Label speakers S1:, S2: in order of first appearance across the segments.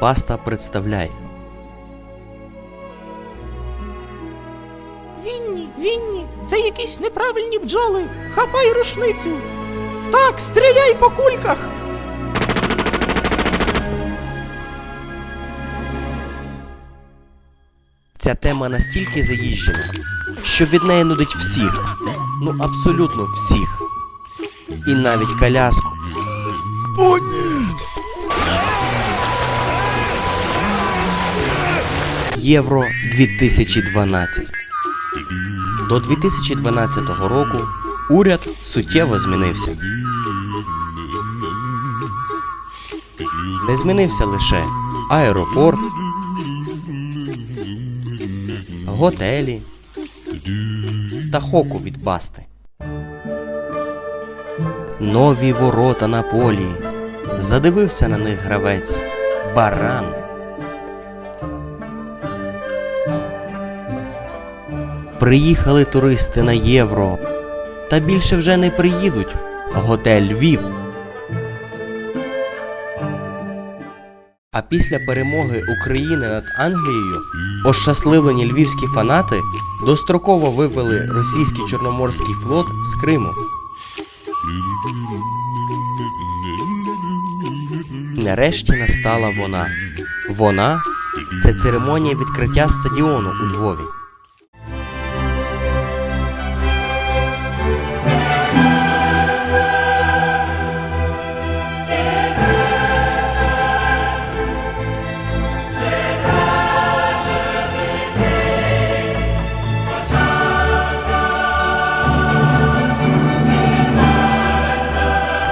S1: Паста представляє
S2: Вінні, Вінні, це якісь неправильні бджоли. Хапай рушницю. Так, стріляй по кульках.
S1: Ця тема настільки заїжджена, що від неї нудить всіх. Ну абсолютно всіх. І навіть коляску.
S2: О, ні.
S1: Євро 2012. До 2012 року уряд суттєво змінився. Не змінився лише аеропорт, готелі та хоку від басти. Нові ворота на полі. Задивився на них гравець. Баран. Приїхали туристи на євро. Та більше вже не приїдуть. Готель Львів. А після перемоги України над Англією ощасливлені львівські фанати достроково вивели російський Чорноморський флот з Криму. Нарешті настала вона. Вона це церемонія відкриття стадіону у Львові.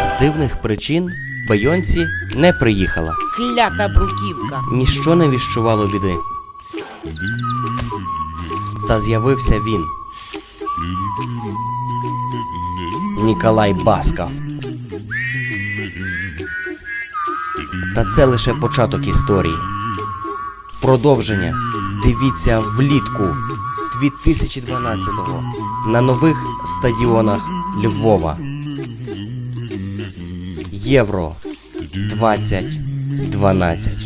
S1: З дивних причин Бейонсі не приїхала.
S3: Клята бруківка.
S1: Ніщо не віщувало біди. Та з'явився він. Ніколай Басков. Та це лише початок історії. Продовження дивіться влітку 2012-го на нових стадіонах Львова. Євро 2012.